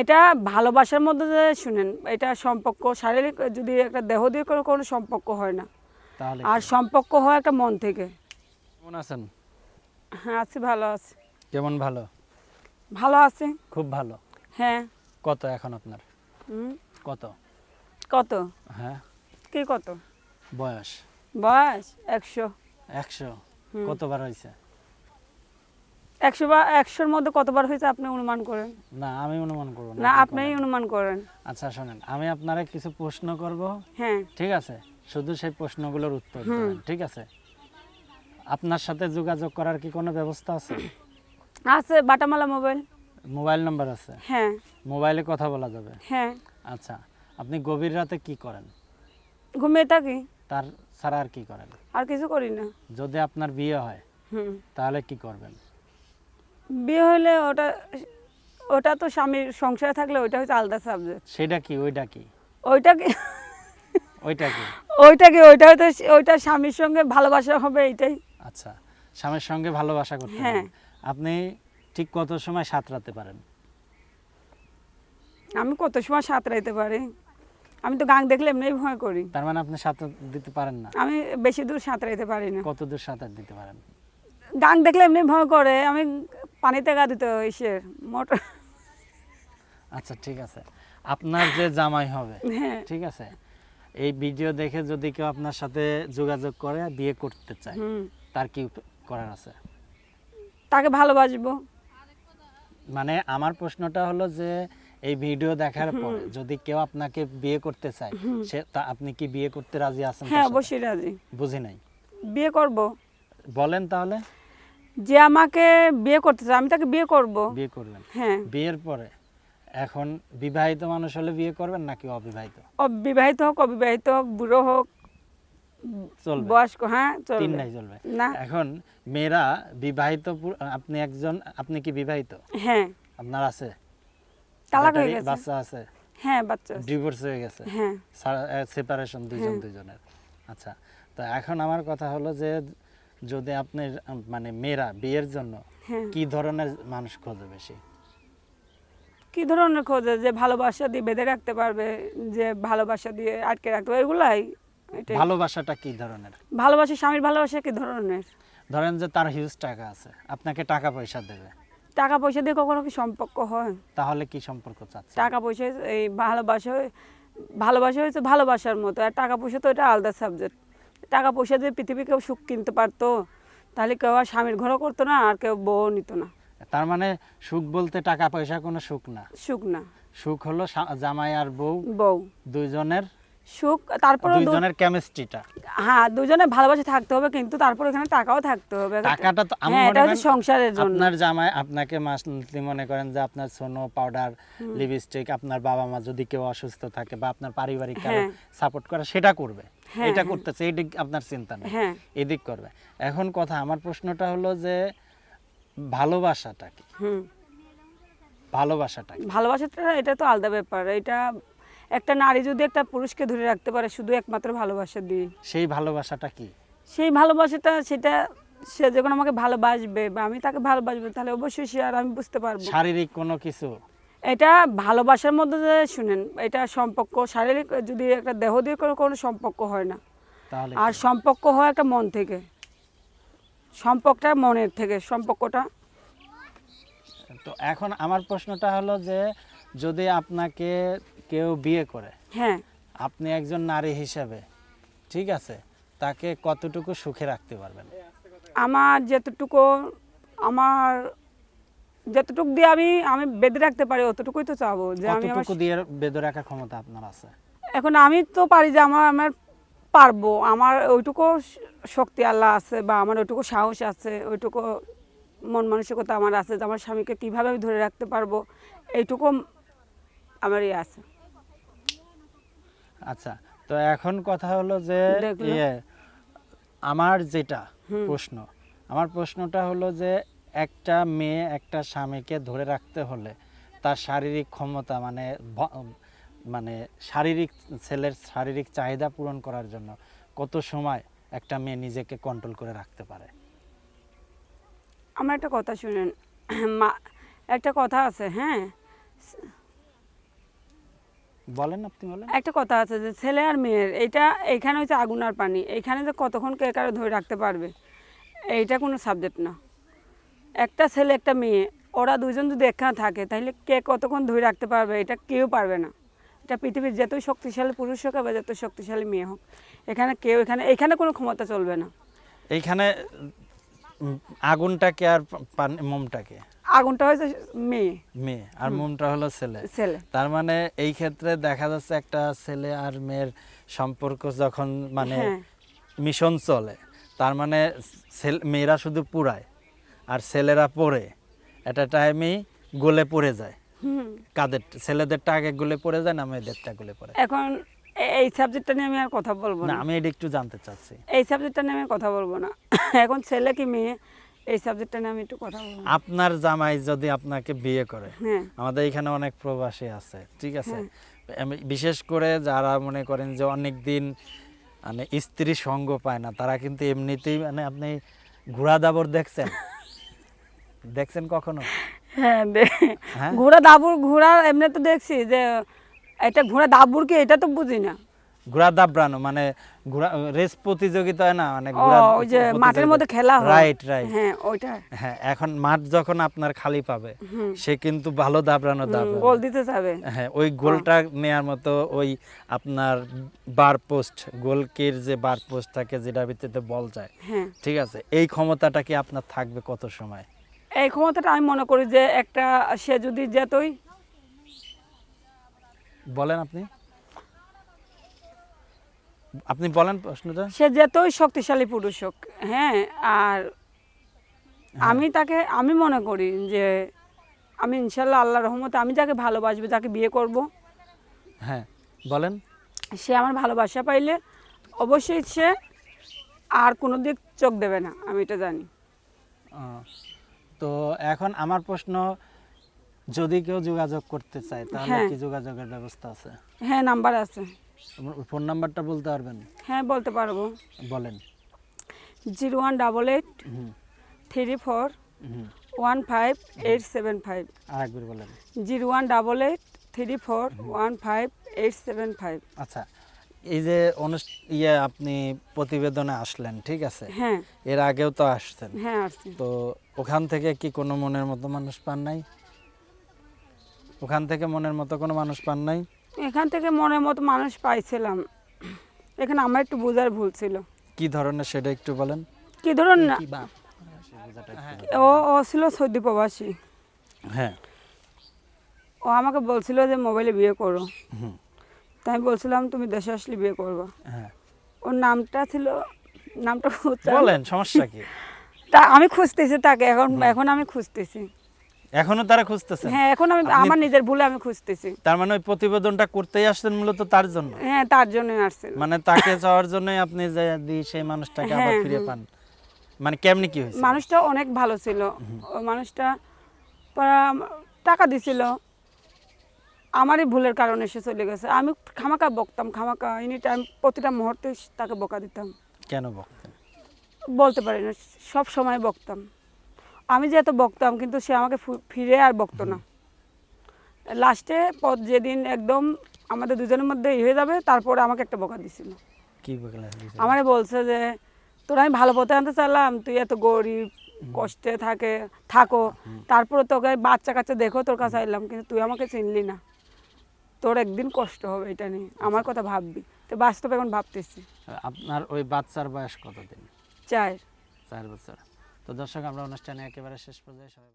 এটা ভালোবাসার মধ্যে শুনেন এটা সম্পর্ক শারীরিক যদি একটা দেহ দিয়ে কোনো কোনো সম্পর্ক হয় না। আর সম্পর্ক হয় একটা মন থেকে। কেমন আছেন? হ্যাঁ আছি ভালো আছি। কেমন ভালো? ভালো আছি। খুব ভালো। হ্যাঁ। কত এখন আপনার? কত? কত? হ্যাঁ। কি কত? বয়স? বয়স একশো। একশো। কতবার হয়েছে? একশো বা একশোর মধ্যে কতবার হয়েছে আপনি অনুমান করেন? না আমি অনুমান করব না আপনি আপনিই অনুমান করেন। আচ্ছা শোনেন আমি আপনারা কিছু প্রশ্ন করব। হ্যাঁ। ঠিক আছে? শুধু সেই প্রশ্নগুলোর উত্তর দেবেন ঠিক আছে? আপনার সাথে যোগাযোগ করার কি কোনো ব্যবস্থা আছে? আছে বাটামালা মোবাইল। মোবাইল নাম্বার আছে? হ্যাঁ। মোবাইলে কথা বলা যাবে? হ্যাঁ। আচ্ছা আপনি গভীর রাতে কি করেন? ঘুমিয়ে থাকি। তার ছাড়া আর কি করেন? আর কিছু করি না। যদি আপনার বিয়ে হয় তাহলে কি করবেন? বিয়ে হলে ওটা ওটা তো স্বামীর সংসারে থাকলে ওইটা হচ্ছে আলাদা সাবজেক্ট সেটা কি ওইটা কি? ওইটা কি? ওইটা কি? ওইটা কি ওইটা হয়তো ওইটা স্বামীর সঙ্গে ভালোবাসা হবে এটাই আচ্ছা স্বামীর সঙ্গে ভালোবাসা করতে হ্যাঁ। আপনি ঠিক কত সময় সাঁতরাতে পারেন? আমি কত সময় সাঁতরাইতে পারি? আমি তো গাং দেখলে এমনি ভয় করি। তার মানে আপনি সাঁতার দিতে পারেন না? আমি বেশি দূর সাঁতরাইতে পারি না। কত দূর সাঁতার দিতে পারেন? গাং দেখলে এমনি ভয় করে। আমি পানিতে গা দিতে ইসের মোটর। আচ্ছা ঠিক আছে। আপনার যে জামাই হবে হ্যাঁ। ঠিক আছে? এই ভিডিও দেখে যদি কেউ আপনার সাথে যোগাযোগ করে বিয়ে করতে চায় তার কি করার আছে? তাকে ভালোবাসবো। মানে আমার প্রশ্নটা হলো যে এই ভিডিও দেখার পর যদি কেউ আপনাকে বিয়ে করতে চায় সে তা আপনি কি বিয়ে করতে রাজি আছেন হ্যাঁ অবশ্যই রাজি। বুঝি নাই। বিয়ে করব। বলেন তাহলে। যে আমাকে বিয়ে করতে চায় আমি তাকে বিয়ে করব। বিয়ে করবেন হ্যাঁ। বিয়ের পরে এখন বিবাহিত মানুষ হলে বিয়ে করবেন নাকি অবিবাহিত? অবিবাহিত হোক অবিবাহিত হোক বুড়ো হোক চলবে। বয়স্ক হ্যাঁ চলবে। না। এখন মেয়েরা বিবাহিত আপনি একজন আপনি কি বিবাহিত? হ্যাঁ। আপনার আছে? তালাক হয়ে গেছে। বাচ্চা আছে? হ্যাঁ বাচ্চা ডিভোর্স হয়ে গেছে? হ্যাঁ। সেপারেশন দুইজন হ্যাঁ। দুইজনের। আচ্ছা তো এখন আমার কথা হলো যে যদি আপনি মানে মেয়েরা বিয়ের জন্য হ্যাঁ। কি ধরনের মানুষ খোঁজে বেশি? কি ধরনের খোঁজে? যে ভালোবাসা দিয়ে বেঁধে রাখতে পারবে যে ভালোবাসা দিয়ে আটকে রাখতে পারবে এগুলাই। ভালোবাসাটা কি ধরনের? ভালোবাসা স্বামীর ভালোবাসা কি ধরনের? ধরেন যে তার হিউজ টাকা আছে আপনাকে টাকা পয়সা দেবে। টাকা পয়সা দিয়ে কখনো কি সম্পর্ক হয়? তাহলে কি সম্পর্ক চাচ্ছে টাকা পয়সা এই ভালোবাসা ভালোবাসা হয়েছে ভালোবাসার মতো আর টাকা পয়সা তো এটা আলাদা সাবজেক্ট টাকা পয়সা দিয়ে পৃথিবী কেউ সুখ কিনতে পারতো তাহলে কেউ আর স্বামীর ঘরও করতো না আর কেউ বউ নিত না। তার মানে সুখ বলতে টাকা পয়সা কোনো সুখ না? সুখ না। সুখ হলো জামাই আর বউ বউ। দুইজনের সুখ তারপরে দুইজনের কেমিস্ট্রিটা হ্যাঁ দুজনে ভালোবাসা থাকতে হবে কিন্তু তারপর এখানে টাকাও থাকতে হবে। টাকাটা তো আমি হ্যাঁ এটা হচ্ছে সংসারের জন্য। আপনার জামাই আপনাকে মাসলি মনে করেন যে আপনার সোনো পাউডার লিপস্টিক আপনার বাবা মা যদি কেউ অসুস্থ থাকে বা আপনার পারিবারিক কারও হ্যাঁ। সাপোর্ট করে সেটা করবে। হ্যাঁ, এটা হ্যাঁ। করতেছে এই দিক আপনার চিন্তা নেই হ্যাঁ। এদিক করবে। এখন কথা আমার প্রশ্নটা হলো যে ভালোবাসাটা কি? ভালোবাসাটা ভালোবাসাটা এটা তো আলাদা ব্যাপার। এটা একটা নারী যদি একটা পুরুষকে ধরে রাখতে পারে শুধু একমাত্র ভালোবাসা দিয়ে। সেই ভালোবাসাটা কি? সেই ভালোবাসাটা সেটা সে যখন আমাকে ভালোবাসবে বা আমি তাকে ভালোবাসবো তাহলে অবশ্যই সে আর আমি বুঝতে পারব। শারীরিক কোনো কিছু? এটা ভালোবাসার মধ্যে যে শুনেন এটা সম্পর্ক শারীরিক যদি একটা দেহ দিয়ে কোনো কোনো সম্পর্ক হয় না। তাহলে আর সম্পর্ক হয় একটা মন থেকে। সম্পর্কটা মনের থেকে সম্পর্কটা। তো এখন আমার প্রশ্নটা হলো যে যদি আপনাকে কেউ বিয়ে করে হ্যাঁ। আপনি একজন নারী হিসেবে ঠিক আছে তাকে কতটুকু সুখে রাখতে পারবেন? আমার যেতটুকু আমার যতটুকু দিয়ে আমি আমি বেঁধে রাখতে পারি অতটুকুই তো চাবো যে আমি আমার কতটুকু দিয়ে বেঁধে রাখার ক্ষমতা আপনার আছে? এখন আমি তো পারি যে আমার আমার পারব। আমার ওইটুকু শক্তি আল্লাহ আছে বা আমার ওইটুকু সাহস আছে ওইটুকু মন মানসিকতা আমার আছে যে আমার স্বামীকে কীভাবে আমি ধরে রাখতে পারব এইটুকু আমার ইয়ে আছে। আচ্ছা তো এখন কথা হলো যে ইয়ে আমার যেটা প্রশ্ন আমার প্রশ্নটা হলো যে একটা মেয়ে একটা স্বামীকে ধরে রাখতে হলে তার শারীরিক ক্ষমতা মানে মানে শারীরিক ছেলের শারীরিক চাহিদা পূরণ করার জন্য কত সময় একটা মেয়ে নিজেকে কন্ট্রোল করে রাখতে পারে? আমার একটা কথা শুনেন। মা একটা কথা আছে হ্যাঁ? বলেন আপনি বলেন। একটা কথা আছে যে ছেলে আর মেয়ের এটা এখানে হচ্ছে আগুন আর পানি। এখানে যে কতক্ষণ কে কারও ধরে রাখতে পারবে এইটা কোনো সাবজেক্ট না। একটা ছেলে একটা মেয়ে ওরা দুজন যদি এখানে থাকে তাহলে কে কতক্ষণ ধরে রাখতে পারবে? এটা কেউ পারবে না। এটা পৃথিবীর যতই শক্তিশালী পুরুষ হোক বা যত শক্তিশালী মেয়ে হোক এখানে কেউ এখানে এখানে কোনো ক্ষমতা চলবে না। এইখানে আগুনটাকে আর মোমটাকে? আগুনটা হয়েছে মেয়ে। মেয়ে আর মোমটা হলো ছেলে। ছেলে। তার মানে এই ক্ষেত্রে দেখা যাচ্ছে একটা ছেলে আর মেয়ের সম্পর্ক যখন মানে হ্যাঁ। মিশন চলে তার মানে মেয়েরা শুধু পুরায় আর ছেলেরা পরে একটা টাইমেই গলে পড়ে যায়। কাদের ছেলেদেরটা আগে গলে পড়ে যায় না মেয়েদেরটা গলে পড়ে? এখন এই সাবজেক্টটা নিয়ে আমি আর কথা বলব না আমি এটা একটু জানতে চাচ্ছি। এই সাবজেক্টটা নিয়ে আমি কথা বলব না। এখন ছেলে কি মেয়ে এই সাবজেক্টটা নিয়ে আমি একটু কথা বলব। আপনার জামাই যদি আপনাকে বিয়ে করে হ্যাঁ। আমাদের এখানে অনেক প্রবাসী আছে ঠিক আছে? হ্যাঁ। আমি- বিশেষ করে যারা মনে করেন যে অনেক দিন মানে স্ত্রী সঙ্গ পায় না তারা কিন্তু এমনিতেই মানে আপনি ঘোড়া দাবর দেখছেন? দেখছেন কখনো? হ্যাঁ হ্যাঁ? ঘোড়া দাবুর ঘোড়া এমনি তো দেখছি যে এটা ঘোড়া দাবুর কি এটা তো বুঝি না। ঘোড়া দাবড়ানো মানে ঘোড়া রেস প্রতিযোগিতা না মানে ও ওই যে মাঠের মধ্যে খেলা হয়। রাইট রাইট হ্যাঁ ওইটা। হ্যাঁ এখন মাঠ যখন আপনার খালি পাবে সে কিন্তু ভালো দাবড়ানো গোল দিতে যাবে হ্যাঁ ওই গোলটা নেয়ার মতো ওই আপনার বার পোস্ট গোলকির যে বার পোস্ট থাকে যেটা ভিত্তিতে বল যায়। হ্যাঁ। ঠিক আছে এই ক্ষমতাটা কি আপনার থাকবে কত সময়? এই ক্ষমতাটা আমি মনে করি যে একটা সে যদি যেতই। বলেন আপনি। আপনি বলেন প্রশ্নটা। সে যেতই শক্তিশালী পুরুষ হোক হ্যাঁ আর আমি তাকে আমি মনে করি যে আমি ইনশাল্লাহ আল্লাহ রহমতে আমি যাকে ভালোবাসবো যাকে বিয়ে করব। হ্যাঁ বলেন। সে আমার ভালোবাসা পাইলে অবশ্যই সে আর কোনো দিক চোখ দেবে না আমি এটা জানি। তো এখন আমার প্রশ্ন যদি কেউ যোগাযোগ করতে চায় তাহলে হ্যাঁ। কি যোগাযোগের ব্যবস্থা আছে? হ্যাঁ নাম্বার আছে। ফোন নাম্বারটা বলতে পারবেন? হ্যাঁ বলতে পারব। বলেন। Zero one double eight hmm. Three four hmm. One five eight seven five. আরেকবার বলেন। Zero one double eight three four one five eight seven five. আচ্ছা এই যে অনুষ্ঠা ইয়ে আপনি প্রতিবেদনে আসলেন ঠিক আছে? হ্যাঁ। এর আগেও তো আসছেন হ্যাঁ আসছি। তো ওখান থেকে কি কোনো মনের মতো মানুষ পান নাই? ওখান থেকে মনের মতো কোনো মানুষ পান নাই? এখান থেকে মনের মতো মানুষ পাইছিলাম। এখানে আমার একটু বোঝার ভুল ছিল। কি ধরনের সেটা একটু বলেন। কি ধরনের না। ও ও ছিল সৌদি প্রবাসী। হ্যাঁ। ও আমাকে বলছিল যে মোবাইলে বিয়ে করো। তাই আমি বলছিলাম তুমি দেশে আসলে বিয়ে করব। হ্যাঁ। ওর নামটা ছিল নামটা বলেন সমস্যা কি? তা আমি খুঁজতেছি তাকে এখন এখন আমি খুঁজতেছি। এখনও তারা খুঁজতেছে? হ্যাঁ এখন আমি আমার নিজের ভুলে আমি খুঁজতেছি। তার মানে ওই প্রতিবেদনটা করতেই আসছেন মূলত তার জন্য? হ্যাঁ তার জন্য আসছিল মানে তাকে চাওয়ার জন্যই আপনি যে দি সেই মানুষটাকে আবার হ্যাঁ, ফিরে পান? মানে কেমনি কি হয়েছে? মানুষটা অনেক ভালো ছিল। ওই মানুষটা টাকা দিছিল। আমারই ভুলের কারণে সে চলে গেছে। আমি খামাকা বকতাম খামাকা এনি টাইম প্রতিটা মুহূর্তে তাকে বকা দিতাম। কেন বকতেন বলতে পারি না সব সময় বকতাম। আমি যে এত বকতাম কিন্তু সে আমাকে ফিরে আর বকতো না। লাস্টে পথ যেদিন একদম আমাদের দুজনের মধ্যে ই হয়ে যাবে তারপরে আমাকে একটা বকা দিছিল। কি আমারে বলছে যে তোরা আমি ভালো পথে আনতে চাইলাম তুই এত গরিব কষ্টে থাকে থাকো। তারপরে তোকে বাচ্চা কাচ্চা দেখো তোর কাছে আইলাম কিন্তু তুই আমাকে চিনলি না। তোর একদিন কষ্ট হবে এটা নিয়ে। আমার কথা ভাববি। তো বাস্তবে এখন ভাবতেছি। আপনার ওই বাচ্চার বয়স কতদিন? চাই চার বছর। তো দর্শক আমরা অনুষ্ঠানে একেবারে শেষ পর্যায়ে সবাই